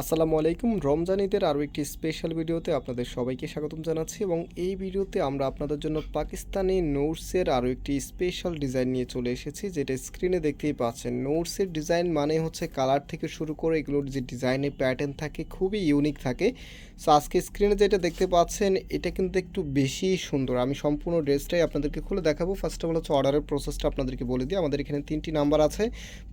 আসসালামু আলাইকুম। রমজান ঈদের আরও একটি স্পেশাল ভিডিওতে আপনাদের সবাইকে স্বাগতম জানাচ্ছি এবং এই ভিডিওতে আমরা আপনাদের জন্য পাকিস্তানি নোটসের আরও একটি স্পেশাল ডিজাইন নিয়ে চলে এসেছি, যেটা স্ক্রিনে দেখতেই পাচ্ছেন। নোটসের ডিজাইন মানে হচ্ছে কালার থেকে শুরু করে এগুলোর যে ডিজাইনের প্যাটার্ন থাকে, খুবই ইউনিক থাকে। সো আজকে স্ক্রিনে যেটা দেখতে পাচ্ছেন, এটা কিন্তু একটু বেশি সুন্দর। আমি সম্পূর্ণ ড্রেসটাই আপনাদেরকে খুলে দেখাবো। ফার্স্ট অফ অল হচ্ছে অর্ডারের প্রসেসটা আপনাদেরকে বলে দিই। আমাদের এখানে তিনটি নাম্বার আছে।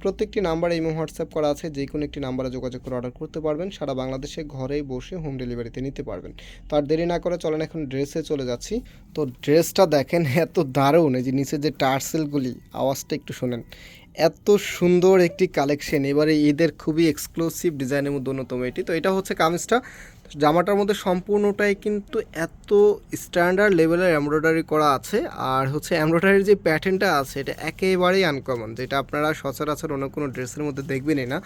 প্রত্যেকটি নাম্বারে ইমো হোয়াটসঅ্যাপ করা আছে। যে কোনো একটি নাম্বারে যোগাযোগ করে অর্ডার করতে পারবেন। সারা বাংলাদেশে ঘরেই বসে হোম ডেলিভারিতে নিতে পারবেন। তো আর দেরি না করে চলেন এখন ড্রেসে চলে যাচ্ছি। তো ড্রেসটা দেখেন এত দারুণ, এই যে নিচে যে টার্সেলগুলি আওয়াজটা একটু শোনেন। এত সুন্দর একটি কালেকশন। এবারে ঈদের খুবই এক্সক্লুসিভ ডিজাইনের মধ্যে অন্যতম এটি। তো এটা হচ্ছে কামিজটা। জামাটার মধ্যে সম্পূর্ণটাই কিন্তু এত স্ট্যান্ডার্ড লেভেলের এমব্রয়ডারি করা আছে। আর হচ্ছে এমব্রয়ডারির যে প্যাটার্নটা আছে, এটা একেবারেই আনকমন যেটা আপনারা সচরাচর অন্য কোনো ড্রেসের মধ্যে দেখবেনই না।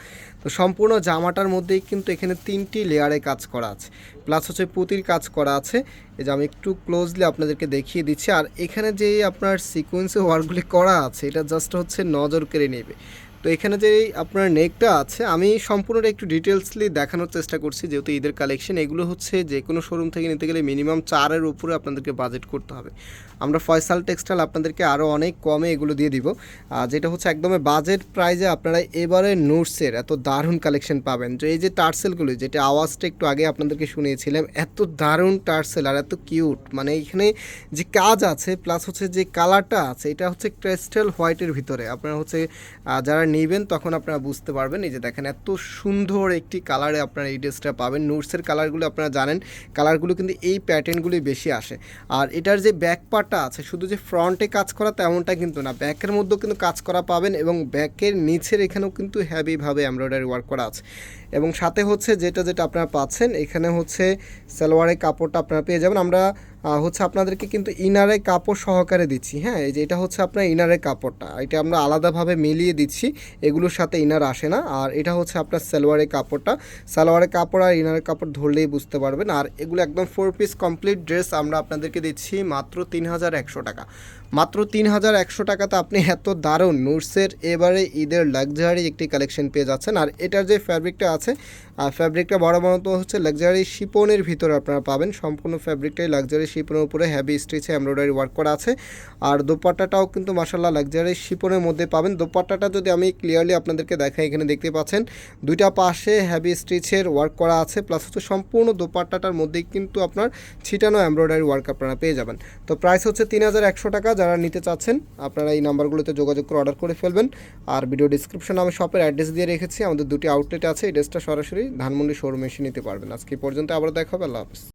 তো সম্পূর্ণ জামাটার মধ্যেই কিন্তু এখানে তিনটি লেয়ারে কাজ করা আছে। প্লাস হচ্ছে পুঁতির কাজ করা আছে। এই যে আমি একটু ক্লোজলি আপনাদেরকে দেখিয়ে দিচ্ছি। আর এখানে যে আপনার সিকোয়েন্সে ওয়ার্কগুলি করা আছে, এটা জাস্ট হচ্ছে নজর কেড়ে নেবে। তো এখানে যে আপনার নেকটা আছে, আমি সম্পূর্ণটা একটু ডিটেলসলি দেখানোর চেষ্টা করছি, যেহেতু ঈদের কালেকশন, এগুলো হচ্ছে যে কোনো শোরুম থেকে নিতে গেলে মিনিমাম চারের উপরে আপনাদেরকে বাজেট করতে হবে। আমরা ফয়সাল টেক্সটাইল আপনাদেরকে আরও অনেক কমে এগুলো দিয়ে দিব। যেটা হচ্ছে একদমই বাজেট প্রাইজে আপনারা এবারে নোটসের এত দারুণ কালেকশন পাবেন। তো এই যে টার্সেলগুলি যেটা আওয়াজটা একটু আগে আপনাদেরকে শুনিয়েছিলাম, এত দারুণ টার্সেল আর এত কিউট মানে এখানে যে কাজ আছে প্লাস হচ্ছে যে কালারটা আছে, এটা হচ্ছে ক্রিস্টাল হোয়াইটের ভিতরে। আপনারা হচ্ছে যারা নেবেন, তখন আপনারা বুঝতে পারবেন। এই যে দেখেন, এত সুন্দর একটি কালারে আপনারা এই ড্রেসটা পাবেন। নোটসের কালারগুলো আপনারা জানেন কালারগুলো কিন্তু এই প্যাটার্নগুলি বেশি আসে। আর এটার যে ব্যাক পার্টটা আছে, শুধু যে ফ্রন্টে কাজ করা তেমনটা কিন্তু না ব্যাকের মধ্যেও কিন্তু কাজ করা পাবেন এবং ব্যাকের নিচের এখানেও কিন্তু হ্যাভিভাবে এমব্রয়ডারি ওয়ার্ক করা আছে। এবং সাথে হচ্ছে যেটা যেটা আপনারা পাচ্ছেন, এখানে হচ্ছে সালোয়ারের কাপড়টা আপনারা পেয়ে যাবেন। আমরা হচ্ছে আপনাদেরকে কিন্তু ইনারে কাপড় সহকারে দিচ্ছি হ্যাঁ? এই যে এটা হচ্ছে আপনার ইনারের কাপড়টা। এটা আমরা আলাদাভাবে মিলিয়ে দিচ্ছি, এগুলোর সাথে ইনার আসে না। আর এটা হচ্ছে আপনার সালোয়ারের কাপড়টা। সালোয়ারের কাপড় আর ইনারের কাপড় ধরলেই বুঝতে পারবেন। আর এগুলো একদম ফোর পিস কমপ্লিট ড্রেস আমরা আপনাদেরকে দিচ্ছি মাত্র তিন হাজার একশো টাকা। মাত্র তিন হাজার একশো টাকাতে আপনি এত দারুণ নুটসের এবারে ঈদের লাক্সারি একটি কালেকশন পেয়ে যাচ্ছেন। আর এটার যে ফ্যাব্রিকটা আছে ফ্যাব্রিকটা বড় বড়ত হচ্ছে লাক্সারি শিপনের ভিতরে আপনারা পাবেন। সম্পূর্ণ ফ্যাব্রিকটাই লাক্সারি শিপনের উপরে হ্যাভি স্টিচে এমব্রয়ডারি ওয়ার্ক করা আছে। আর দোপাট্টাটাও কিন্তু মাসাল্লাহ লাক্সারি শিপনের মধ্যে পাবেন। দোপাট্টাটা যদি আমি ক্লিয়ারলি আপনাদেরকে দেখাই, এখানে দেখতে পাচ্ছেন, দুইটা পাশে হ্যাভি স্টিচের ওয়ার্ক করা আছে। প্লাস হচ্ছে সম্পূর্ণ দোপাট্টাটার মধ্যেই কিন্তু আপনার ছিটানো এমব্রয়ডারি ওয়ার্ক আপনারা পেয়ে যাবেন। তো প্রাইস হচ্ছে তিন হাজার একশো টাকা। যারা নিতে চাচ্ছেন, আপনারা এই নাম্বারগুলোতে যোগাযোগ করে অর্ডার করে ফেলবেন। আর ভিডিও ডিসক্রিপশনে আমি শপের অ্যাড্রেস দিয়ে রেখেছি। আমাদের দুটি আউটলেট আছে, এই ড্রেসটা সরাসরি ধানমন্ডি শোরুমে এসে নিতে পারবেন। আজকে পর্যন্ত আবার দেখা হবে আল্লাহ হাফিজ।